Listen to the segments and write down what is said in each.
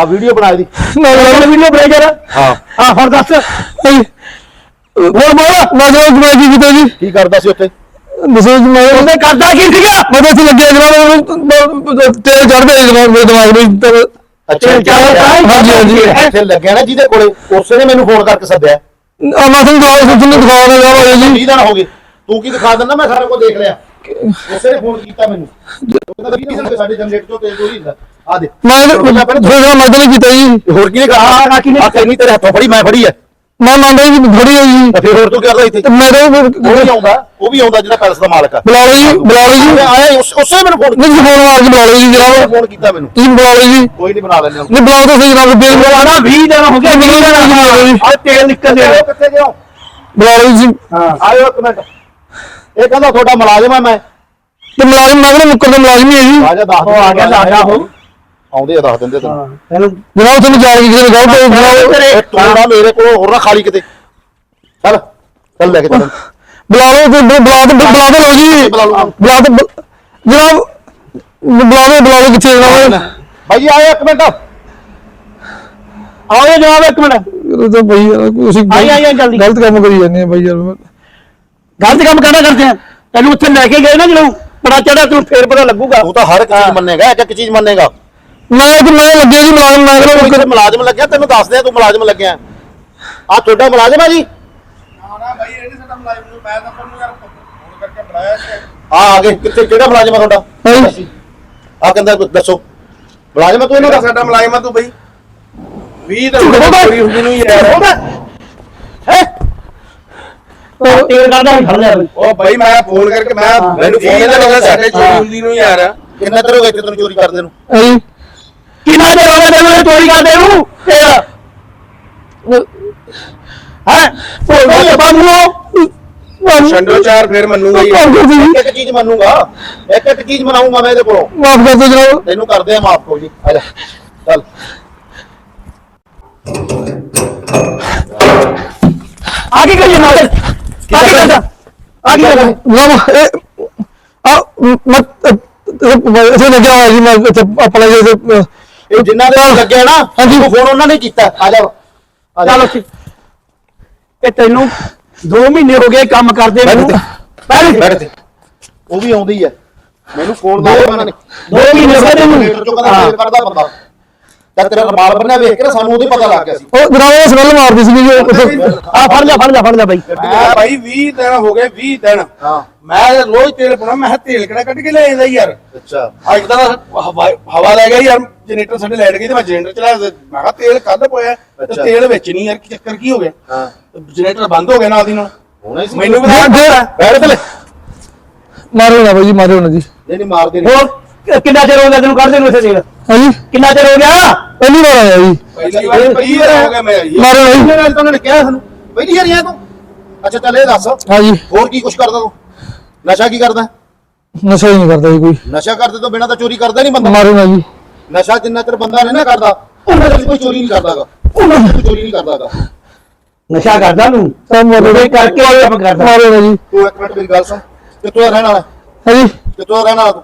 ਆ ਵੀਡੀਓ ਬਣਾ ਦੀ। ਮੈਂ ਵੀਡੀਓ ਬਣਾ ਜਰਾ ਹਾਂ। ਹਾਂ ਹੁਣ ਦੱਸ। ਹੋਰ ਬੋਲ ਮੈਂ ਜੋ ਮੈਂ ਕੀ ਕੀਤਾ ਜੀ? ਕੀ ਕਰਦਾ ਸੀ ਉੱਥੇ? ਦੱਸੋ ਜੀ ਮੈਂ ਉਹਨੇ ਕਰਦਾ ਕੀ ਸੀਗਾ? ਮੈਂ ਤਾਂ ਇੱਥੇ ਲੱਗਿਆ ਜਨਾਬ ਤੇਲ ਚੜਦਾ ਜੀ ਜਨਾਬ ਮੇਰੇ ਦਿਮਾਗ ਵਿੱਚ ਤੇ ਅੱਛਾ ਹਾਂਜੀ ਹਾਂਜੀ। ਇੱਥੇ ਲੱਗਿਆ ਨਾ ਜਿਹਦੇ ਕੋਲੇ ਉਸੇ ਨੇ ਮੈਨੂੰ ਫੋਨ ਕਰਕੇ ਸੱਦਿਆ। ਆ ਮੈਂ ਤੁਹਾਨੂੰ ਦਵਾਈ ਸੁਣ ਨੂੰ ਦਿਖਾਉਣਾ ਯਾਰ ਜੀ। 20 ਦਿਨ ਹੋ ਗਏ। ਤੂੰ ਕੀ ਦਿਖਾ ਦਿੰਦਾ? ਮੈਂ ਸਾਰਾ ਕੁਝ ਦੇਖ ਲਿਆ। ਉਸੇ ਨੇ ਫੋਨ ਕੀਤਾ ਮੈਨੂੰ। ਉਹ ਕਹਿੰਦਾ 20 ਦਿਨ ਹੋ ਗਏ ਸਾਡੇ ਜਨਰੇਟਰ ਤੋਂ ਤੇਲ ਚੋਰੀ ਹੁੰਦਾ। ਆ ਦੇ। ਮੈਂ ਫਿਰ ਮੈਂ ਤਾਂ ਨਹੀਂ ਕੀਤਾ ਜੀ। ਹੋਰ ਕੀ ਕਹਾ ਆ ਤੈਨੂੰ ਤੇਰੇ ਹੱਥੋਂ ਫੜੀ ਮੈਂ ਫੜੀ ਐ ਮੈਂ ਮੰਨਦਾ ਜੀ ਥੋੜੀ ਹੈ ਜੀ। ਤੇ ਫਿਰ ਹੋਰ ਤੂੰ ਕੀ ਕਰਦਾ ਇੱਥੇ? ਤੇ ਮੈਂ ਤਾਂ ਉਹ ਵੀ ਆਉਂਦਾ ਉਹ ਵੀ ਆਉਂਦਾ ਜਿਹੜਾ ਪੈਲਸ ਦਾ ਮਾਲਕ ਆ। ਬੁਲਾ ਲਓ ਜੀ ਬੁਲਾ ਲਓ ਜੀ। ਆਇਆ ਉਸ- ਉਸੇ ਮੈਨੂੰ ਫੋਨ ਨਹੀਂ ਜੀ ਫੋਨ ਮਾਰ ਕੇ ਬੁਲਾ ਲਓ ਜੀ ਜਨਾਬ ਫੋਨ ਕੀਤਾ ਮੈਨੂੰ। ਤੁਸੀਂ ਬੁਲਾ ਲਓ ਜੀ। ਕੋਈ ਨਹੀਂ ਬਣਾ ਲੈਂਦੇ ਹੁਣ। ਨਹੀਂ ਬੁਲਾਓ ਤਾਂ ਸਹੀ ਜਨਾਬ ਬੇਲ ਬੁਲਾਣਾ 20 ਦਿਨ ਹੋ ਗਏ 20 ਦਿਨ ਹੋ ਗਏ। ਆ ਤੇਲ ਨਿਕਲ ਦੇ ਕਿੱਥੇ ਗਿਆ ਬੁਲਾ ਲਓ ਜੀ। ਹਾਂ ਆਇਓ ਇੱਕ ਮਿੰਟ। ਇਹ ਕਹਿੰਦਾ ਤੁਹਾਡਾ ਮੁਲਾਜ਼ਮ ਆ ਮੈਂ। ਤੇ ਮੁਲਾਜ਼ਮ ਮੈਂ ਮੁੱਕਰ ਦਾ ਮੁਲਾਜ਼ਮ ਹੀ ਹੈ ਜੀ। ਆ ਜਾ ਦੱਸ ਆ ਗਿਆ ਸਾਡਾ ਉਹ। ਆਉਂਦੇ ਆ ਦੱਸ ਦਿੰਦੇ ਤੈਨੂੰ। ਜਨਾਬ ਤੁਹਾਨੂੰ ਜਾ ਕੇ ਕਿਸੇ ਨੇ ਗਲਤ ਬੁਲਾਓ ਇਹ ਤੂੰ ਨਾ ਮੇਰੇ ਕੋਲ ਹੋਰ ਨਾ ਖਾਲੀ ਕਿਤੇ। ਚੱਲ ਚੱਲ ਲੈ ਕੇ ਚੱਲ। ਬੁਲਾ ਲਓ ਤੇ ਬੁਲਾ ਬੁਲਾ ਤੇ ਬੁਲਾ ਤੇ ਲਓ ਜੀ। ਬੁਲਾ ਲਓ। ਬੁਲਾ ਤੇ ਬੁ- ਜਨਾਬ ਬੁਲਾ ਲਓ ਬੁਲਾ ਲਓ ਕਿੱਥੇ ਜਨਾਬ ਭਾਈ ਆਇਓ ਇੱਕ ਮਿੰਟ। ਆਓ ਜਨਾਬ ਇੱਕ ਮਿੰਟ। ਇਹ ਤਾਂ ਬਈ ਯਾਰ ਤੁਸੀਂ ਆਈ, ਆਈ, ਆਈ, ਜਲਦੀ। ਗਲਤ ਕੰਮ ਕਰੀ ਜਾਂਦੇ ਆ ਬਈ ਯਾਰ। ਗਲਤ ਕੰਮ ਕਰਨਾ ਕਰਦੇ ਆ? ਤੈਨੂੰ ਉੱਥੇ ਲੈ ਕੇ ਗਏ ਨਾ ਜਦੋਂ ਬੜਾ ਚੜਾ ਤੈਨੂੰ ਫੇਰ ਪਤਾ ਲੱਗੂਗਾ। ਤੂੰ ਤਾਂ ਹਰ ਇੱਕ ਚੀਜ਼ ਮੰਨੇਗਾ ਇੱਕ ਇੱਕ ਚੀਜ਼ ਮੰਨੇਗਾ। ਮੈਂ ਤੇ ਮੈਂ ਲੱਗਿਆ ਜੀ ਮੁਲਾਜ਼ਮ ਮੈਂ ਤੂੰ ਕਿਹੜਾ ਕਿਤੇ ਮੁਲਾਜ਼ਮ ਲੱਗਿਆ ਤੈਨੂੰ ਦੱਸਦੇ ਆ ਤੂੰ ਮੁਲਾਜ਼ਮ ਲੱਗਿਆ। ਆ ਤੁਹਾਡਾ ਮੁਲਾਜ਼ਮ ਆ ਜੀ? ਨਾ ਭਾਈ ਇਹ ਨਹੀਂ ਸਾਡਾ ਮੁਲਾਜ਼ਮ ਨੂੰ ਮੈਂ ਤਾਂ ਤੁਹਾਨੂੰ ਯਾਰ ਫੋਨ ਕਰਕੇ ਬੁਲਾਇਆ ਸੀ। ਆ ਆ ਗਏ ਕਿੱਥੇ ਕਿਹੜਾ ਮੁਲਾਜ਼ਮ ਆ ਤੁਹਾਡਾ? ਹਾਂਜੀ। ਆ ਕਹਿੰਦਾ ਦੱਸੋ। ਮੁਲਾਜ਼ਮ ਆ ਤੂੰ ਇਹਨਾਂ ਇਹਦਾ ਦਾ? ਸਾਡਾ ਮੁਲਾਜ਼ਮ ਆ ਤੂੰ ਬਈ। 20 ਦਿਨ ਹੋ ਗਏ ਚੋਰੀ ਹੁੰਦੀ ਨੂੰ ਯਾਰ। ਤੇਲ ਕਰਦਾ ਖੜ ਲਿਆ ਬਈ ਉਹ ਭਾਈ ਮੈਂ ਫੋਨ ਕਰਕੇ ਮੈਂ ਮੈਨੂੰ ਫੋਨ ਤੇ ਲੱਗਾ ਸਾਡੇ ਚੋਰੀ ਹੁੰਦੀ ਨੂੰ ਯਾਰ। ਕਿੰਨਾ ਚਿਰ ਹੋ ਗਿਆ ਇੱਥੇ ਤੈਨੂੰ ਚੋਰੀ ਕਰਦੇ ਨੂੰ? ਹਾਂਜੀ। ਕਿੰਨਾ ਹੋ ਗਿਆ ਤੈਨੂੰ ਇਹ ਚੋਰੀ ਕਰਦੇ ਨੂੰ ਤੇਰਾ ਹੈ? ਉਹ ਬੰਨੋ ਛੰਡੋ ਚਾਰ ਫੇਰ ਮੰਨੂਗਾ ਇੱਕ ਇੱਕ ਚੀਜ਼ ਮੰਨੂਗਾ। ਇੱਕ ਇੱਕ ਚੀਜ਼ ਮਨਾਉਂਗਾ ਮੈਂ ਇਹਦੇ ਕੋਲੋਂ। ਮਾਫ ਕਰ ਦਿਓ ਜਨਾਬ ਤੈਨੂੰ ਕਰਦੇ ਆ ਮਾਫ ਕੋ ਜੀ। ਆ ਜਾ। ਚੱਲ। ਆਗੇ ਕਰੀਏ ਨਾ ਆਗੇ ਕਰਦਾ ਆਗੇ ਕਰਦਾ ਜਨਾਬ ਇਹ ਆ ਮੈਂ ਲੱਗਿਆ ਹੋਇਆ ਜੀ ਮੈਂ ਇੱਥੇ ਆਪਣਾ ਜੀ ਇਹ ਜਿੰਨਾ ਦੇ ਲੱਗਿਆ ਨਾ ਹਾਂਜੀ। ਫੋਨ ਉਹਨਾਂ ਨੇ ਕੀਤਾ। ਆ ਜਾ ਆ ਜਾ। ਚੱਲ ਇਹ ਤੈਨੂੰ 2 ਮਹੀਨੇ ਹੋ ਗਏ ਕੰਮ ਕਰਦੇ ਮੈਨੂੰ ਬੈਠ ਤੇ ਉਹ ਵੀ ਆਉਂਦੀ ਹੈ ਮੈਨੂੰ ਫੋਨ ਲਾਇਆ ਉਹਨਾਂ ਨੇ। ਦੋ ਮਹੀਨੇ ਹੋ ਗਏ ਤੈਨੂੰ। ਕਰਦਾ ਬੰਦਾ ਤਾਂ ਤੇਰਾ ਰਮਾਲ ਬੰਨਿਆ ਵੇਖ ਕੇ ਨਾ ਸਾਨੂੰ ਉਹਦੇ ਪਤਾ ਲੱਗ ਗਿਆ ਸੀ। ਉਹ ਜਨਾਬ ਉਹ ਸਮੈਲ ਮਾਰਦੀ ਸੀ ਜੀ ਆ ਫੜ ਜਾ ਫੜ ਜਾ ਫੜ ਜਾ ਬਾਈ। ਮੈਂ ਭਾਈ 20 ਦਿਨ ਹੋ ਗਏ 20 ਦਿਨ। ਹਾਂ। ਮੈਂ ਰੋਜ਼ ਤੇਲ ਪਾਉਣਾ ਮੈਂ ਤੇਲ ਕਿਹੜਾ ਕੱਢ ਕੇ ਲੈ ਜਾਂਦਾ ਯਾਰ। ਅੱਛਾ। ਅੱਜ ਤਾਂ ਹਵਾ ਲੈ ਗਿਆ ਯਾਰ ਜਨਰੇਟਰ ਸਾਡੇ ਲੈਟ ਗਈ ਤੇ ਮੈਂ ਜਨਰੇਟਰ ਚਲਾ ਮੈਂ ਕਿਹਾ ਤੇਲ ਕੱਢ ਪੋਇਆ ਤੇ। ਤੇਲ ਵਿੱਚ ਨਹੀਂ ਯਾਰ ਕੀ ਚੱਕਰ ਕੀ ਹੋ ਗਿਆ? ਹਾਂ। ਜਨਰੇਟਰ ਬੰਦ ਹੋ ਗਿਆ ਨਾਲ ਦੀ ਨਾਲ। ਹੋਣਾ ਹੀ ਸੀ। ਮੈਨੂੰ ਵੀ ਬੈਠ ਤੇ ਮਾਰਿਓ ਨਾ ਬਾਈ ਜੀ ਮਾਰਿਓ ਨਾ ਜੀ। ਨਹੀਂ ਨਹੀਂ ਮਾਰਦੇ ਨਹੀਂ ਕਿੰਨਾ ਚਿਰ ਹੋ ਗਿਆ ਤੈਨੂੰ ਕੱਢਦੇ ਨੂੰ ਇੱਥੇ ਤੇਲ ਹਾਂਜੀ। ਕਿੰਨਾ ਚਿਰ ਹੋ ਗਿਆ? ਪਹਿਲੀ ਵਾਰ ਆਇਆ ਜੀ। ਪਹਿਲੀ ਵਾਰ 20 ਦਿਨ ਹੋ ਗਏ ਮੈਂ ਯਾਰ ਮਾਰਿਓ ਨਾ ਜੀ। ਇਹਨਾਂ ਨੇ ਤਾਂ ਉਹਨਾਂ ਨੇ ਕਿਹਾ ਸਾਨੂੰ। ਪਹਿਲੀ ਵਾਰੀ ਆਇਆ ਤੂੰ? ਅੱਛਾ ਚੱਲ ਇਹ ਦੱਸ। ਹਾਂਜੀ। ਹੋਰ ਕੀ ਕੁਛ ਕਰਦਾ ਤੂੰ? ਨਸ਼ਾ ਕੀ ਕਰਦਾ? ਨਸ਼ਾ ਹੀ ਨਹੀਂ ਕਰਦਾ ਜੀ ਕੋਈ। ਨਸ਼ਾ ਕਰਦੇ ਤੋਂ ਬਿਨਾ ਤਾਂ ਚੋਰੀ ਕਰਦਾ ਨਹੀਂ ਬੰਦਾ। ਮਾਰਿਓ ਨਾ ਜੀ। ਨਸ਼ਾ ਜਿੰਨਾ ਚਿਰ ਬੰਦਾ ਨਹੀਂ ਨਾ ਕਰਦਾ ਉਹਨਾਂ ਚਿਰ ਕੋਈ ਚੋਰੀ ਨਹੀਂ ਕਰਦਾਗਾ। ਉਹਨਾਂ ਚਿਰ ਨਹੀਂ ਕਰਦਾਗਾ। ਨਸ਼ਾ ਕਰਦਾ ਨੂੰ ਤਾਂ ਨਾ ਜੀ। ਕਰਕੇ ਉਹ ਕੰਮ ਕਰਦਾ। ਮਾਰਿਓ ਨਾ ਜੀ। ਤੂੰ ਇੱਕ ਮਿੰਟ ਮੇਰੀ ਗੱਲ ਸੁਣ। ਕਿੱਥੋਂ ਦਾ ਰਹਿਣ ਵਾਲਾ ਹਾਂਜੀ। ਕਿੱਥੋਂ ਦਾ ਰਹਿਣ ਵਾਲਾ ਤੂੰ?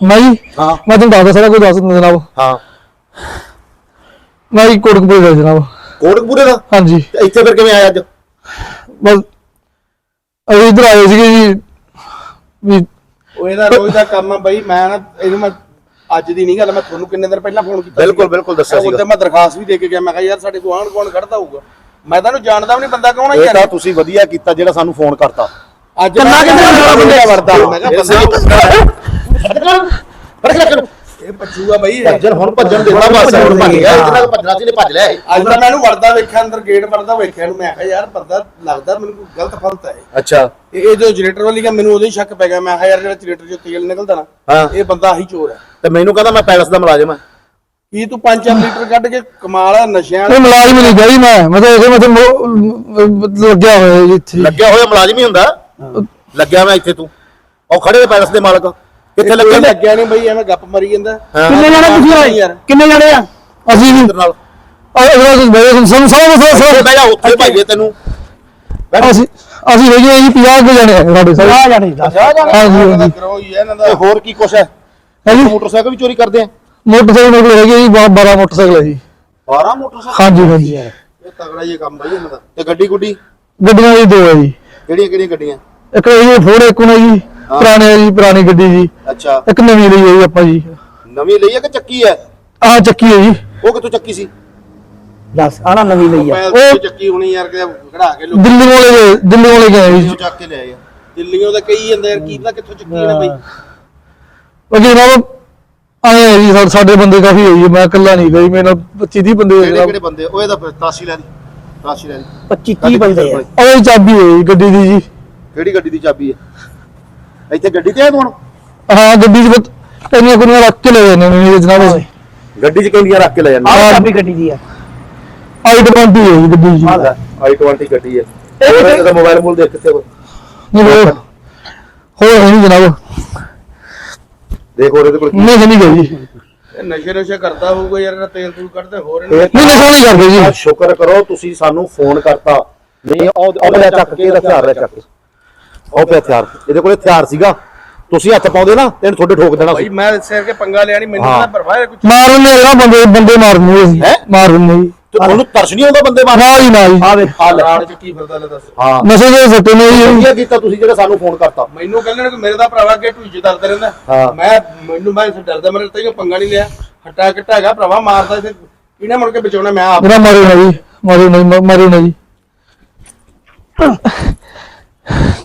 ਮੈਂ ਜੀ ਹਾਂ। ਮੈਂ ਤੁਹਾਨੂੰ ਦੱਸਦਾ ਸਾਰਾ ਕੁਝ ਦੱਸ ਦਿੰਦਾ ਜਨਾਬ। ਹਾਂ। ਮੈਂ ਜੀ ਕੋਟਕਪੁਰੇ ਦਾ ਜਨਾਬ। ਕੋਟਕਪੂਰੇ ਦਾ? ਹਾਂਜੀ। ਤੇ ਇੱਥੇ ਫਿਰ ਕਿਵੇਂ ਆਇਆ ਅੱਜ? ਬਸ ਅਸੀਂ ਇੱਧਰ ਆਏ ਸੀਗੇ ਜੀ ਵੀ ਉਹ ਇਹਦਾ ਰੋਜ਼ ਦਾ ਕੰਮ ਆ ਬਈ ਮੈਂ ਨਾ ਇਹਨੂੰ ਮੈਂ ਅੱਜ ਦੀ ਨਹੀਂ ਗੱਲ ਮੈਂ ਤੁਹਾਨੂੰ ਕਿੰਨੇ ਦਿਨ ਪਹਿਲਾਂ ਫੋਨ ਕੀਤਾ ਬਿਲਕੁਲ ਬਿਲਕੁਲ ਦੱਸਿਆ ਉਹਦੇ ਸੀਗਾ। ਮੈਂ ਦਰਖਾਸਤ ਵੀ ਦੇ ਕੇ ਗਿਆ ਮੈਂ ਕਿਹਾ ਯਾਰ ਸਾਡੇ ਕੋਲ ਆਣ ਕੌਣ ਖੜਦਾ ਹੋਊਗਾ। ਮੈਂ ਤਾਂ ਇਹਨੂੰ ਜਾਣਦਾ ਵੀ ਨਹੀਂ ਬੰਦਾ ਕੌਣ ਆ ਇਹ ਤਾਂ ਯਾਰ ਤੁਸੀਂ ਵਧੀਆ ਕੀਤਾ ਜਿਹੜਾ ਸਾਨੂੰ ਫੋਨ ਕਰਤਾ। ਅੱਜ ਕੰਨਾਂ ਕਿੱਥੇ ਨਾਲ ਬੰਦੇ? ਵਰਦਾ ਮੈਂ ਕਿਹਾ ਬੰਦਾ ਫੜ ਕੇ ਰੱਖ ਇਹ ਪੱਛੂਗਾ ਬਈ ਇਹ। ਭੱਜਣ ਹੁਣ ਭੱਜਣ ਦੇਦਾ ਬਸ ਹੁਣ ਭੱਜ ਗਿਆ। ਇਤਨਾ ਭੱਜਣਾ ਸੀ ਨੇ ਭੱਜ ਲਿਆ ਇਹ। ਅੱਜ ਤਾਂ ਮੈਨੂੰ ਵਰਦਾ ਵੇਖਿਆ ਅੰਦਰ ਗੇਟ ਵਰਦਾ ਵੇਖਿਆ ਨੂੰ ਮੈਂ ਕਿਹਾ ਯਾਰ ਬੰਦਾ ਲੱਗਦਾ ਮੈਨੂੰ ਕੋਈ ਗਲਤ ਫਲਤ ਹੈ ਅੱਛਾ। ਇਹ ਇਹ ਜੋ ਜਨਰੇਟਰ ਵਾਲੀ ਗਾ ਮੈਨੂੰ ਉਦੋਂ ਹੀ ਸ਼ੱਕ ਪੈ ਗਿਆ। ਮੈਂ ਕਿਹਾ ਯਾਰ ਜਿਹੜਾ ਜਨਰੇਟਰ ਚੋਂ ਤੇਲ ਨਿਕਲਦਾ ਨਾ ਹਾਂ। ਇਹ ਬੰਦਾ ਹੀ ਚੋਰ ਹੈ। ਤੇ ਮੈਨੂੰ ਕਹਿੰਦਾ ਮੈਂ ਪੈਲਸ ਦਾ ਮੁਲਾਜ਼ਮ ਹਾਂ। ਕੀ ਤੂੰ 5 ਲੀਟਰ ਕੱਢ ਕੇ ਕਮਾਲ ਆ ਨਸ਼ਿਆਂ ਇਹ ਮੁਲਾਜ਼ਮ ਨਹੀਂ ਗਈ ਮੈਂ। ਮੈਂ ਤਾਂ ਇਹਦੇ ਮਥੇ ਲੱਗਿਆ ਹੋਇਆ ਇੱਥੇ। ਲੱਗਿਆ ਹੋਇਆ ਮੁਲਾਜ਼ਮ ਹੀ ਹੁੰਦਾ। ਲੱਗਿਆ ਮੈਂ ਇੱਥੇ ਤੂੰ। ਉਹ ਖੜੇ ਪੈਲਸ ਦੇ ਮਾਲਕ। ਕਿੱਥੇ ਲੱਗੇ ਲੱਗਿਆ ਨਹੀਂ ਬਈ ਐਵੇਂ ਗੱਪ ਮਰੀ ਜਾਂਦਾ। ਕਿੰਨੇ ਜਣੇ ਤੁਸੀਂ ਆਏ? ਯਾਰ। ਕਿੰਨੇ ਜਣੇ ਆ? ਅਸੀਂ ਵੀ। ਨਾਲ। ਅਗਲਾ ਕੁਝ ਬੈਠੇ ਸਾਨੂੰ ਸਾਰਾ ਉੱਥੇ ਸਾਰਾ ਬਹਿ ਜਾ ਉੱਥੇ ਭਾਈਏ ਤੈਨੂੰ। ਅਸੀਂ ਅਸੀਂ ਹੈਗੇ ਜੀ 50 ਕੁ ਜਣੇ ਆ ਸਾਡੇ ਸਾਰੇ। ਆ ਜਾਣੇ ਦੱਸ। ਹਾਂਜੀ ਇਹਨਾਂ ਦਾ ਹਾਂਜੀ। ਕਰੋ ਹੀ ਇਹਨਾਂ ਦਾ। ਹੋਰ ਕੀ ਕੁਛ ਹੈ? ਹਾਂਜੀ ਮੋਟਰਸਾਈਕਲ ਵੀ ਚੋਰੀ ਕਰਦੇ ਆ? ਮੋਟਰਸਾਈਕਲ ਮੇਰੇ ਕੋਲ ਹੈਗੇ ਜੀ 12 ਮੋਟਰਸਾਈਕਲ ਹੈ ਜੀ। 12 ਮੋਟਰਸਾਈਕਲ? ਹਾਂਜੀ ਹਾਂਜੀ। ਇਹ ਤਗੜਾ ਹੀ ਕੰਮ ਬਾਈ ਇਹਨਾਂ ਦਾ। ਤੇ ਗੱਡੀ ਗੁੱਡੀ ਗੱਡੀਆਂ ਜੀ ਦੋ ਹੈ ਜੀ। ਕਿਹੜੀਆਂ ਕਿਹੜੀਆਂ ਗੱਡੀਆਂ? ਇੱਕ ਹੈ ਜੀ ਫੋੜ ਇੱਕ ਹੈ ਜੀ। ਪੁਰਾਣੀ ਜੀ ਪੁਰਾਣੀ ਗੱਡੀ ਜੀ। ਅੱਛਾ। ਇੱਕ ਨਵੀਂ ਲਈ ਹੈ ਜੀ ਆਪਾਂ ਜੀ। ਨਵੀਂ ਲਈ ਹੈ ਕਿ ਚੱਕੀ ਹੈ? ਆਹ ਚੱਕੀ ਹੈ ਜੀ। ਉਹ ਕਿੱਥੋਂ ਚੱਕੀ ਸੀ? ਦੱਸ ਆਣਾ ਨਵੀਂ ਲਈ ਆ ਮੈਂ ਚੱਕੀ ਹੋਣੀ ਯਾਰ ਕਿ ਕਢਾ ਕੇ ਲੋਕ ਦਿੱਲੀ ਵਾਲੇ ਗਏ ਦਿੱਲੀ ਵਾਲੇ ਗਏ ਜੀ। ਚੱਕ ਕੇ ਲੈ ਆਏ ਆ। ਦਿੱਲੀੋਂ ਤਾਂ ਕਈ ਜਾਂਦੇ ਯਾਰ ਕੀ ਪਤਾ ਕਿੱਥੋਂ ਚੱਕੀ ਨੇ ਬਈ। ਬਾਕੀ ਜਨਾਬ ਆਏ ਹੈ ਜੀ ਸਾਡੇ ਬੰਦੇ ਕਾਫੀ ਹੈ ਜੀ ਮੈਂ ਇਕੱਲਾ ਨਹੀਂ ਗਈ ਮੇਰੇ ਨਾਲ 25 30 ਬੰਦੇ ਹੈ ਕਿਹੜੇ ਬੰਦੇ ਉਹ ਇਹਦਾ ਫਿਰ ਤਾਸੀ ਲੈ ਦੀ ਤਾਸੀ ਲੈ ਦੀ 25 30 ਬੰਦੇ ਆ। ਉਹ ਜੀ ਚਾਬੀ ਹੈ ਜੀ ਗੱਡੀ ਦੀ ਜੀ। ਕਿਹੜੀ ਗੱਡੀ ਦੀ ਚਾਬੀ ਹੈ? ਇੱਥੇ ਗੱਡੀ ਤੇ ਆ ਤੂੰ ਹੁਣ? ਹਾਂ ਗੱਡੀ 'ਚ ਬਤ ਇੰਨੀਆਂ ਕੁੜੀਆਂ ਰੱਖ ਕੇ ਲੈ ਜਾਂਦੇ ਨੇ ਜੀ ਜਨਾਬ ਅਸੀਂ ਗੱਡੀ 'ਚ ਕਹਿੰਦੀਆਂ ਰੱਖ ਕੇ ਲੈ ਜਾਂਦੇ ਆਹ ਚਾਬੀ ਗੱਡੀ ਦੀ ਆ। ਆਈ 20 ਹੈ ਜੀ ਗੱਡੀ ਜੀ। ਆਈ 20 ਗੱਡੀ ਹੈ। ਹੋਰ ਇਹਦਾ ਮੋਬਾਈਲ ਮੂਲ ਦੇਖ ਕਿੱਥੇ ਨਹੀਂ ਹੋਰ। ਹੋਰ। ਨਹੀਂ ਜਨਾਬ। ਦੇਖ ਹੋਰ ਇਹਦੇ ਕੋਲ ਨਹੀਂ ਨਹੀਂ ਗਈ ਜੀ। ਨਸ਼ੇ ਨਸ਼ੇ ਕਰਦਾ ਹੋਊਗਾ ਯਾਰ ਇਹਦਾ ਤੇਲ ਤੂਲ ਕੱਢਦੇ ਹੋਰ ਨਹੀਂ ਨਸ਼ਾ ਨਹੀਂ ਕਰਦੇ ਜੀ। ਸ਼ੁਕਰ ਕਰੋ ਤੁਸੀਂ ਸਾਨੂੰ ਫੋਨ ਕਰਤਾ। ਨਹੀਂ ਉਹ ਉਹ ਲੈ ਚੱਕ ਕੇ ਚੱਕ ਕੇ ਉਹ ਪਿਆ ਹਥਿਆਰ ਇਹਦੇ ਕੋਲ ਹਥਿਆਰ ਸੀਗਾ। ਤੁਸੀਂ ਹੱਥ ਪਾਉਂਦੇ ਨਾ ਤੇ ਇਹਨੂੰ ਤੁਹਾਡੇ ਠੋਕ ਦੇਣਾ ਭਾਈ ਸੀ। ਮੈਂ ਸਿਰ ਕੇ ਪੰਗਾ ਲਿਆ ਨਹੀਂ ਮੈਨੂੰ। ਤਾਂ ਪਰਵਾਹ ਕੁਝ ਮਾਰ ਦਿੰਦੇ ਆ ਬੰਦੇ ਬੰਦੇ ਮਾਰ ਦਿੰਦੇ ਹੈਂ? ਮਾਰ ਦਿੰਦੇ ਤੇ ਤੁਹਾਨੂੰ ਤਰਸ ਨਹੀਂ ਆਉਂਦਾ ਬੰਦੇ ਮਾਰਨ? ਨਾ ਜੀ ਨਾ ਜੀ। ਆ ਵੇ ਆ ਲੈ। ਰਾੜ ਚ ਕੀ ਫਿਰਦਾ ਲੈ ਦੱਸ। ਹਾਂ। ਨਸ਼ੇ ਦੇ ਸੱਟੇ ਨੇ ਜੀ। ਵਧੀਆ ਕੀਤਾ ਤੁਸੀਂ ਜਿਹੜਾ ਸਾਨੂੰ ਫੋਨ ਕਰਤਾ। ਮੈਨੂੰ ਕਹਿੰਦੇ ਨੇ ਕਿ ਮੇਰੇ ਦਾ ਭਰਾਵਾ ਅੱਗੇ ਢੂਈ ਦਰਦ ਰਹਿੰਦਾ। ਹਾਂ। ਮੈਂ ਮੈਨੂੰ ਮੈਂ ਇਸ ਡਰਦਾ ਮੇਰੇ ਤੇ ਪੰਗਾ ਨਹੀਂ ਲਿਆ। ਹੱਟਾ ਕੱਟਾ ਹੈਗਾ ਭਰਾਵਾ ਮਾਰਦਾ ਇਥੇ। ਇਹਨੇ ਮੁੜ ਕੇ ਬਚਾਉਣਾ? ਮੈਂ ਆਪ। ਮੇਰਾ ਮਾਰੇ ਨਾ ਜੀ ਮਾਰੇ ਨਾ ਜੀ, ਮਾਰੇ ਨਾ ਜੀ।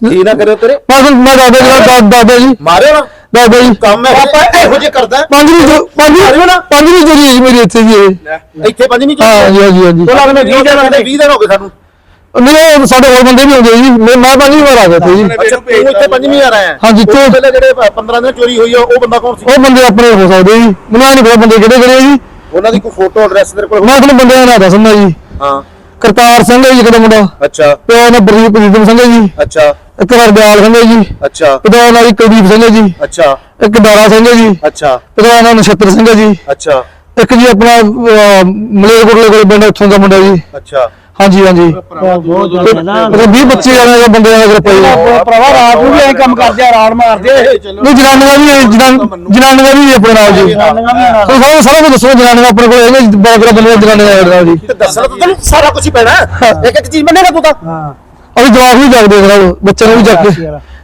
ਕੀ ਨਾ ਕਰਿਓ ਤੇਰੇ? ਬਸ ਮੈਂ ਦਾਦਾ ਜੀ ਦਾ- ਦਾਦਾ ਜੀ। ਮਾਰਿਓ ਨਾ। ਦਾਦਾ ਜੀ। ਕੰਮ ਹੈ। ਇਹੋ ਜਿਹੇ ਕਰਦਾ। ਹੈ। ਪੰਜ ਦੀ ਪੰਜ ਪੰਜ ਦੀ ਜਰੀ ਹੈ ਜੀ ਮੇਰੀ ਇੱਥੇ ਜੀ ਇਹ। ਇੱਥੇ ਪੰਜਵੀਂ ਹਾਂ। ਜੀ ਹਾਂ ਜੀ ਹਾਂ ਜੀ ਲੱਗਦਾ 20 ਦਿਨ ਹੋ ਗਏ 20 ਦਿਨ ਹੋ ਗਏ ਸਾਨੂੰ। ਨਹੀਂ ਉਹ ਸਾਡੇ ਹੋਰ ਬੰਦੇ ਵੀ ਹੁੰਦੇ ਜੀ। ਮੈਂ ਮੈਂ ਪੰਜ ਵਾਰ ਆ ਗਿਆ ਸੀ ਜੀ। ਅੱਛਾ ਤੂੰ ਇੱਥੇ ਪੰਜਵੀਂ ਵਾਰ ਆਇਆ। ਹਾਂ, ਜਿੱਥੇ- ਉਸ ਵੇਲੇ ਜਿਹੜੇ 15 ਦਿਨ ਚੋਰੀ ਹੋਈ ਆ ਉਹ ਬੰਦਾ ਕੌਣ ਸੀ? ਉਹ ਬੰਦੇ ਆਪਣੇ ਹੋ ਸਕਦੇ ਜੀ। ਮੈਨੂੰ ਇਹ ਨਹੀਂ ਪਤਾ ਬੰਦੇ ਕਿਹੜੇ ਕਿਹੜੇ ਆ ਜੀ। ਉਹਨਾਂ ਦੀ ਕੋਈ ਫੋਟੋ ਐਡਰੈਸ ਤੇਰੇ ਕੋਲ ਮੈਂ ਤੁਹਾਨੂੰ ਬੰਦਿਆਂ ਦਾ ਨਾਂ ਦੱਸਣਾ ਜੀ। ਹਾਂ। ਕਰਤਾਰ ਸਿੰਘ ਜੀ ਕਿਹਦਾ ਮੁੰਡਾ। ਅੱਛਾ। ਪਿਓ ਦਾ ਬਰੀਪ ਪ੍ਰੀਤਮ ਸਿੰਘ ਜੀ। ਅੱਛਾ। ਇੱਕ ਹਰਦਿਆਲ ਸਿੰਘ ਜੀ। ਅੱਛਾ। ਪਿਤਾ ਦਾ ਜੀ ਕੁਲਦੀਪ ਸਿੰਘ ਜੀ। ਅੱਛਾ। ਇੱਕ ਦਾਰਾ ਸਿੰਘ ਜੀ। ਅੱਛਾ। ਪਿਤਾ ਦਾ ਨਛੱਤਰ ਸਿੰਘ ਜੀ। ਅੱਛਾ। ਇੱਕ ਜੀ ਆਪਣਾ ਮਲੇਰਕੋਟਲੇ ਕੋਲ ਪਿੰਡ ਉੱਥੋਂ ਦਾ ਮੁੰਡਾ ਜੀ। ਅੱਛਾ। ਹਾਂਜੀ ਹਾਂਜੀ। ਬਹੁਤ ਨਾ ਮਤਲਬ 20 25 ਜਣੇ ਦਾ ਬੰਦੇ ਦਾ ਗਰੁੱਪ ਹੈ ਜੀ ਭਰਾਵਾ ਰਾਤ ਨੂੰ ਵੀ ਐਂ ਕੰਮ ਕਰਦੇ ਆ ਰਾੜ ਮਾਰਦੇ ਆ ਇਹ। ਚਲੋ। ਨਹੀਂ ਜਨਾਨੀਆਂ ਵੀ ਹੈ, ਜਨਾਨ- ਜਨਾਨੀਆਂ ਵੀ ਆਪਣੇ ਨਾਲ ਜੀ। ਜਨਾਨੀਆਂ ਵੀ ਨਾਲ। ਸੋ ਸਾਰਾ ਸਾਰਾ ਕੁਝ ਦੱਸੋ ਜਨਾਨੀਆਂ ਆਪਣੇ ਕੋਲ ਹੈਗੇ ਬੜਾ ਬੜਾ ਬੰਦੇ ਜਨਾਨੀਆਂ ਦੇ ਨਾਲ ਜੀ। ਦੱਸਣਾ ਤਾਂ ਤੈਨੂੰ ਸਾਰਾ ਕੁਝ ਹੀ ਪੈਣਾ। ਹੈ। ਇੱਕ ਇੱਕ ਚੀਜ਼ ਮੰਨੇਗਾ ਤੂੰ ਤਾਂ। ਹਾਂ। ਅਸੀਂ ਜਵਾਬ ਵੀ ਜਗਦੇ ਜਨਾਬ ਬੱਚਿਆਂ ਨੂੰ ਵੀ ਜਗ ਕੇ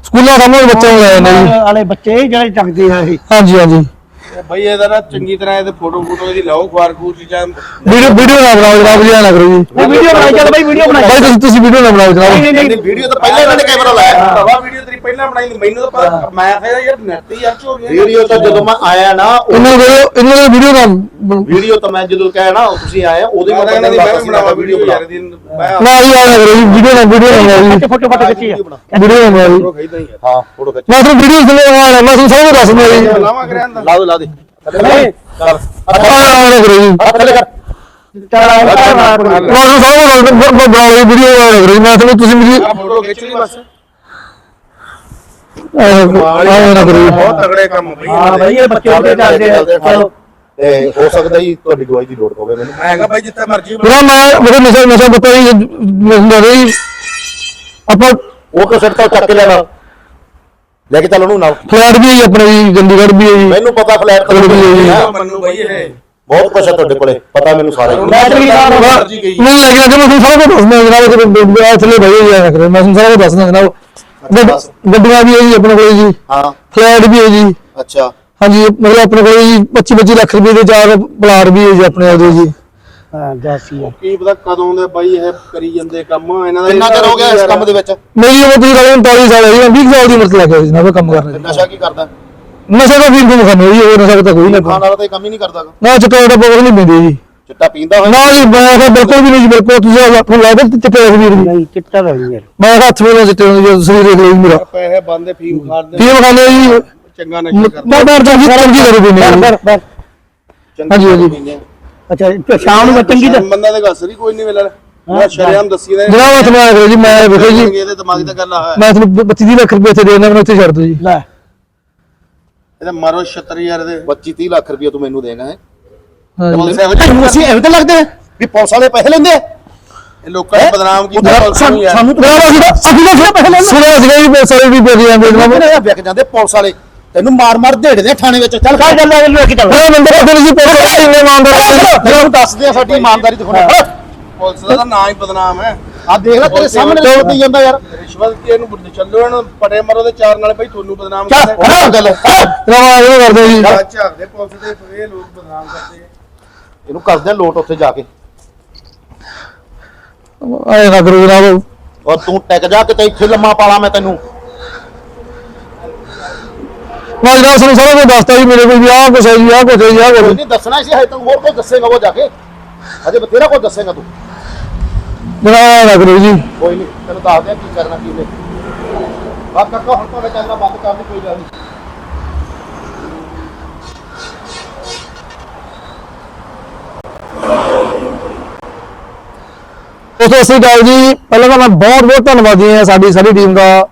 ਸਕੂਲਾਂ ਸਾਹਮਣੇ ਬੱਚਿਆਂ ਨੂੰ ਲੈ ਜਾਂਦੇ ਜੀ। ਵਾਲੇ ਬੱਚੇ ਜਿਹੜੇ ਚੱਕਦੇ ਆ ਇਹ। ਹਾਂਜੀ ਹਾਂਜੀ। ਭਾਈ ਇਹਦਾ ਨਾ ਚੰਗੀ ਤਰ੍ਹਾਂ ਇਹਦੇ ਫੋਟੋ ਫੋਟੋ ਇਹਦੀ ਲਾਓ ਖਵਾਰ ਖੂਰ ਚੀਜ਼ਾਂ ਵੀਡੀਓ ਵੀਡੀਓ ਨਾ ਬਣਾਓ ਜਨਾਬ ਜੀ ਨਾ ਕਰੋ ਜੀ। ਵੀਡੀਓ ਬਣਾਈ ਚੱਲ ਬਾਈ ਵੀਡੀਓ ਬਣਾਈ ਭਾਈ ਤੁਸੀਂ ਤੁਸੀਂ ਵੀਡੀਓ ਨਾ ਬਣਾਓ ਜਨਾਬ। ਨਹੀਂ ਨਹੀਂ ਨਹੀਂ ਵੀਡੀਓ ਤਾਂ ਪਹਿਲਾਂ ਇਹਨਾਂ ਨੇ ਕੈਮਰਾ ਲਾਇਆ ਭਰਾਵਾ ਵੀਡੀਓ ਤੇਰੀ ਪਹਿਲਾਂ ਬਣਾਈ ਮੈਨੂੰ ਤਾਂ ਪਤਾ ਮੈਂ ਆਖਿਆ ਯਾਰ ਨੈਟ ਹੀ ਯਾਰ ਹੋ ਗਿਆ ਵੀਡੀਓ ਤਾਂ ਜਦੋਂ ਮੈਂ ਆਇਆ ਨਾ ਇਹਨਾਂ ਦੇ ਇਹਨਾਂ ਦੇ ਵੀਡੀਓ ਨਾ ਬਣ- ਵੀਡੀਓ ਤਾਂ ਮੈਂ ਜਦੋਂ ਕਹਿਆ ਨਾ ਤੁਸੀਂ ਆਏ ਉਹਦੇ ਮੈਂ ਮੈਂ ਕਹਿੰਦਾ ਮੈਂ ਬਣਾਵਾ ਵੀਡੀਓ ਯਾਰ ਦੀ ਮੈਂ ਨਾ ਜੀ ਐਂ ਨਾ ਕਰੋ ਜੀ ਵੀਡੀਓ ਨਾ ਵੀਡੀਓ ਨਾ ਜੀ। ਫੋਟੋ ਫੋਟੋ ਖਿੱਚੀ ਆ। ਵੀਡੀਓ ਨਾ ਜੀ। ਹੀ ਫੋਟੋ ਖਿੱਚ ਮੈਂ ਤੁਹਾਨੂੰ ਵੀਡੀਓ ਸੁਣੇ ਆ ਮੈਂ ਤੁਹਾਨੂੰ ਸਾਰਾ ਕੁਝ ਦੱਸ ਦਿੰਦਾ ਜੀ। ਲਾਵਾਂ ਕਰਿਆ ਅੰਦਰ ਲਾ ਆਹ ਕਰੋ ਥੱਲੇ ਕਰ ਵੀਡੀਓ ਕਰੋ ਮੈਂ ਤੁਹਾਨੂੰ ਤੁਸੀਂ ਮੇਰੀ ਫੋਟੋ ਖਿੱਚ ਲਈ ਬਸ ਨਾ ਕਰੋ ਬਹੁਤ ਤਗੜੇ ਕੰਮ ਬਈ ਹਾਂ ਬਾਈ ਇਹ ਬੱਚੇ ਉੱਤੇ ਚੱਲਦੇ ਆ ਚਲੋ ਤੇ ਹੋ ਸਕਦਾ ਜੀ ਤੁਹਾਡੀ ਗਵਾਹੀ ਦੀ ਲੋੜ ਪਵੇ ਮੈਨੂੰ ਮੈਂ ਹੈਗਾ ਬਾਈ ਜਿੱਥੇ ਮਰਜ਼ੀ ਮੇਰਾ ਮੈਂ ਮੇਰੇ ਨਸ਼ਾ ਨਸ਼ਾ ਪਤਾ ਹੀ ਹੁੰਦਾ ਜੀ ਆਪਾਂ ਉਹ ਤਾਂ ਸਿਰ ਤੋਂ ਚੱਕ ਕੇ ਲੈਣਾ ਲੈ ਕੇ ਚੱਲ ਉਹਨੂੰ ਨਾਲ। ਫਲੈਟ ਵੀ ਹੈ ਜੀ ਆਪਣੇ ਜੀ ਚੰਡੀਗੜ੍ਹ ਵੀ ਹੈ ਜੀ। ਮੈਨੂੰ ਪਤਾ ਫਲੈਟ ਜੀ। ਮੰਨੂ ਬਾਈ ਇਹ ਬਹੁਤ ਕੁਛ ਹੈ ਤੁਹਾਡੇ ਕੋਲੇ ਪਤਾ ਮੈਨੂੰ ਸਾਰਾ ਤੇਰੀ ਨਾਲ ਨਹੀਂ ਲੱਗ ਲੱਗ ਮੈਂ ਤੁਹਾਨੂੰ ਸਾਰਾ ਕੁਝ ਦੱਸਣਾ ਜਨਾਬ ਕਿ ਆ ਥੱਲੇ ਭਾਈ ਜੀ ਮੈਂ ਤੁਹਾਨੂੰ ਸਾਰਾ ਕੁਝ ਦੱਸਣਾ ਜਨਾਬ। ਗੱਡ- ਗੱਡੀਆਂ ਵੀ ਹੈ ਜੀ ਆਪਣੇ ਕੋਲ ਜੀ। ਹਾਂ। ਫਲੈਟ ਵੀ ਹੈ ਜੀ। ਅੱਛਾ। ਹਾਂਜੀ ਮਤਲਬ ਆਪਣੇ ਕੋਲ ਜੀ 25 25 ਲੱਖ ਰੁਪਏ ਦੇ ਚਾਰ ਪਲਾਟ ਵੀ ਹੈ ਜੀ ਆਪਣੇ ਉਹਦੇ ਜੀ। ਹਾਂ ਜਾਸੀ ਆ ਕੀ ਪਤਾ ਕਦੋਂ ਦੇ ਬਾਈ ਇਹ ਕਰੀ ਜਾਂਦੇ ਕੰਮ ਇਹਨਾਂ ਦਾ ਕਿੰਨਾ ਚਿਰ ਹੋ ਗਿਆ ਇਸ ਕੰਮ ਦੇ ਵਿੱਚ? ਮੇਰੀ ਉਮਰ ਤੁਸੀਂ ਕਹਿੰਦੇ 39 ਸਾਲ ਹੈ ਜੀ ਮੈਂ 20 ਸਾਲ ਦੀ ਉਮਰ ਤੇ ਲੱਗ ਗਿਆ ਜੀ ਜਨਾਬ ਇਹ ਕੰਮ ਕਰਨ ਤੇ ਜੀ ਨਸ਼ਾ ਕੀ ਕਰਦਾ? ਨਸ਼ਾ ਤਾਂ ਫਿਰ ਤੁਹਾਨੂੰ ਖਾਣੇ ਜੀ ਉਹ ਨਸ਼ਾ ਤਾਂ ਕੋਈ ਨਹੀਂ ਖਾਣ ਵਾਲਾ ਤਾਂ ਇਹ ਕੰਮ ਹੀ ਨਹੀਂ ਕਰਦਾ ਗਾ। ਨਾ ਚਿੱਟਾ ਦਾ ਪਕੜ ਨਹੀਂ ਪੈਂਦੀ ਜੀ। ਚਿੱਟਾ ਪੀਂਦਾ ਹੋਇਆ ਨਾ ਜੀ ਮੈਂ ਕਿਹਾ ਬਿਲਕੁਲ ਵੀ ਨਹੀਂ ਜੀ ਬਿਲਕੁਲ ਤੁਸੀਂ ਆਪਣਾ ਲੱਗਦਾ ਚਿੱਟੇ ਤਸਵੀਰ ਜੀ। ਨਹੀਂ ਚਿੱਟਾ ਤਾਂ ਨਹੀਂ ਯਾਰ। ਮੈਂ ਕਿਹਾ ਹੱਥ ਚਿੱਟੇ ਨੂੰ ਜੀ ਸਰੀਰ ਦੇਖ ਲਓ ਜੀ ਮੇਰਾ। ਪੈਸੇ ਬੰਦੇ ਫੀਮ ਖਾਦੇ ਫੀਮ ਖਾਣੇ ਜੀ। ਚੰਗਾ ਨਸ਼ਾ ਕਰਦੇ ਮੈਂ ਡਰ ਜਾ ਚੰਗੀ ਕਰੀ ਪਈ ਬਰ ਨਹੀਂ ਬਰ ਬਰ ਹਾਂਜੀ, ਹਾਂਜੀ। ਅੱਛਾ ਤੇ ਸ਼ਾਮ ਨੂੰ ਚੰਗੀ ਤਾਂ ਬੰਦਾ ਦੇ ਘਸ ਨਹੀਂ ਕੋਈ ਨਹੀਂ ਮਿਲਣਾ ਮੈਂ ਸ਼ਰਿਆਮ ਦੱਸੀ ਨੇ ਜਨਾਬ ਹੱਥ ਮਾਰ ਕਰੋ ਜੀ ਮੈਂ ਵੇਖੋ ਜੀ। ਇਹਦੇ ਦਿਮਾਗ ਤੇ ਗੱਲ ਆ। ਮੈਂ ਤੁਹਾਨੂੰ 25 ਲੱਖ ਰੁਪਏ ਇੱਥੇ ਦੇ ਦਿੰਦਾ ਮੈਨੂੰ ਇੱਥੇ ਛੱਡ ਦਿਓ ਜੀ। ਲੈ। ਇਹਦੇ ਮਾਰੋ 76000 ਦੇ 25 30 ਲੱਖ ਰੁਪਏ ਤੂੰ ਮੈਨੂੰ ਦੇਗਾ ਹੈ। ਪੁਲਿਸ ਅਸੀਂ ਐਵੇਂ ਤਾਂ ਲੱਗਦੇ ਵੀ ਪੁਲਿਸ ਵਾਲੇ ਪੈਸੇ ਲੈਂਦੇ ਇਹ ਲੋਕਾਂ ਨੇ ਬਦਨਾਮ ਕੀਤਾ ਪੁਲਿਸ ਨੂੰ ਯਾਰ। ਸਾਨੂੰ ਅਸੀਂ ਤਾਂ ਅਸੀਂ ਤਾਂ ਪਹਿਲਾਂ ਸੁਣਿਆ ਸੀਗਾ ਜੀ ਸਾਰੇ ਵੀ ਪੈਸੇ ਜਾਂਦੇ ਜਨਾਬ ਤਾਂ ਵਿਕ ਜਾਂਦੇ ਪੁਲਿਸ ਵਾਲੇ। ਤੈਨੂੰ ਮਾਰ ਮਾਰ ਢੇੜਦੇ ਥਾਣੇ ਵਿੱਚ। ਚੱਲ ਚੱਲ ਚੱਲ ਲੈ ਕੇ ਚੱਲ। ਉਹ ਬੰਦੇ ਕੋਲ ਨਹੀਂ ਪੁੱਛਦਾ ਇੰਨੇ ਇਮਾਨਦਾਰ ਤੈਨੂੰ ਦੱਸਦੇ ਆ ਸਾਡੀ ਇਮਾਨਦਾਰੀ ਦਿਖਾਉਣਾ ਪੁਲਿਸ ਦਾ ਤਾਂ ਨਾਂ ਹੀ ਬਦਨਾਮ ਹੈ। ਆ ਦੇਖ ਲੈ ਤੇਰੇ ਸਾਹਮਣੇ ਲੋਕ ਜਾਂਦਾ ਯਾਰ। ਰਿਸ਼ਵਤ ਕੀ ਇਹਨੂੰ ਬੁੱਢ? ਚੱਲੋ ਇਹਨੂੰ ਪੜੇ ਮਰੋ ਦੇ ਚਾਰ ਨਾਲ ਭਾਈ ਤੁਹਾਨੂੰ ਬਦਨਾਮ ਚੱਲ, ਕਰਦੇ ਉਹ ਗੱਲ ਰਵਾ ਇਹ ਕਰਦੇ ਜੀ। ਝਾਕਦੇ ਪੁਲਿਸ ਦੇ ਇਹ ਲੋਕ ਬਦਨਾਮ ਕਰਦੇ ਇਹਨੂੰ ਕਰਦੇ ਆ ਲੋਟ ਉੱਥੇ ਜਾ ਕੇ। ਆਏ ਨਾ ਕਰੋ ਜਨਾਬ ਔਰ ਤੂੰ ਟਿਕ ਜਾ ਕਿਤੇ ਇੱਥੇ ਲੰਮਾ ਪਾਲਾ ਮੈਂ ਤੈਨੂੰ। ਮੈਂ ਜਨਾਬ ਸਾਨੂੰ ਸਾਰਾ ਕੁਝ ਦੱਸਤਾ ਜੀ ਮੇਰੇ ਕੋਲ ਵੀ ਆਹ ਕੁਛ ਹੈ ਜੀ ਆਹ ਕੁਛ ਹੈ ਜੀ ਆਹ ਕੋਈ ਕੁਛ ਨਹੀਂ ਦੱਸਣਾ ਸੀ ਹਜੇ ਤੱਕ ਹੋਰ ਕੁਝ ਦੱਸੇਗਾ ਉਹ ਜਾ ਕੇ। ਅਜੇ ਬਥੇਰਾ ਕੁਝ ਦੱਸੇਗਾ ਤੂੰ। ਜਨਾਬ ਨਾ ਕਰੋ ਜੀ। ਕੋਈ ਨਹੀਂ ਤੈਨੂੰ ਦੱਸ ਦਿਆਂ ਕੀ ਕਰਨਾ ਕੀ ਨਹੀਂ। ਬਸ ਕਾਕਾ ਹੁਣ ਭਾਵੇਂ ਕੈਮਰਾ ਬੰਦ ਕਰ ਦੇ ਕੋਈ ਗੱਲ ਨਹੀਂ। ਦੋਸਤੋ ਅਸੀਂ ਗੱਲ ਜੀ। ਪਹਿਲਾਂ ਤਾਂ ਮੈਂ ਬਹੁਤ ਬਹੁਤ ਧੰਨਵਾਦੀ ਹਾਂ ਸਾਡੀ ਸਾਰੀ ਟੀਮ ਦਾ। ਅਹ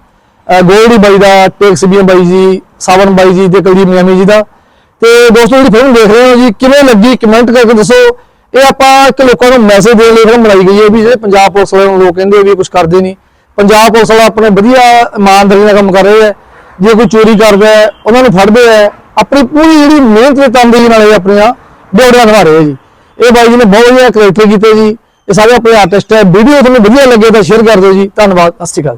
ਗੋਲਡੀ ਬਾਈ ਦਾ ਟੇਕਸ ਬੀਐਮ ਬਾਈ ਜੀ ਸਾਵਨ ਬਾਈ ਜੀ ਤੇ ਕੁਲਦੀਪ ਨਿਆਮੀ ਜੀ ਦਾ। ਤੇ ਦੋਸਤੋ, ਜਿਹੜੀ ਫਿਲਮ ਦੇਖ ਰਹੇ ਹੋ ਜੀ, ਕਿਵੇਂ ਲੱਗੀ ਕਮੈਂਟ ਕਰਕੇ ਦੱਸੋ। ਇਹ ਆਪਾਂ ਇੱਕ ਲੋਕਾਂ ਨੂੰ ਮੈਸੇਜ ਦੇਣ ਲਈ ਫਿਲਮ ਬਣਾਈ ਗਈ ਹੈ ਵੀ ਜਿਹੜੇ ਪੰਜਾਬ ਪੁਲਿਸ ਵਾਲੇ ਨੂੰ ਲੋਕ ਕਹਿੰਦੇ ਵੀ ਕੁਝ ਕਰਦੇ ਨਹੀਂ। ਪੰਜਾਬ ਪੁਲਿਸ ਵਾਲਾ ਆਪਣੇ ਵਧੀਆ ਇਮਾਨਦਾਰੀ ਨਾਲ ਕੰਮ ਕਰ ਰਹੇ ਹੈ। ਜੇ ਕੋਈ ਚੋਰੀ ਕਰਦਾ ਹੈ, ਉਹਨਾਂ ਨੂੰ ਫੜਦੇ ਹੈ ਆਪਣੀ ਪੂਰੀ ਜਿਹੜੀ ਮਿਹਨਤ ਤੇ ਤਨਦੇਹੀ ਨਾਲ ਇਹ ਆਪਣੀਆਂ ਡਿਊਟੀਆਂ ਨਿਭਾ ਰਹੇ ਹੈ ਜੀ। ਇਹ ਬਾਈ ਜੀ ਨੇ ਬਹੁਤ ਵਧੀਆ ਕਰੈਕਟਰ ਕੀਤੇ ਜੀ। ਇਹ ਸਾਰੇ ਆਪਣੇ ਆਰਟਿਸਟ ਹੈ। ਵੀਡੀਓ ਤੁਹਾਨੂੰ ਵਧੀਆ ਲੱਗੇ ਤਾਂ ਸ਼ੇਅਰ ਕਰ ਦਿਓ ਜੀ। ਧੰਨਵਾਦ। ਸਤਿ ਸ਼੍ਰੀ ਅਕਾਲ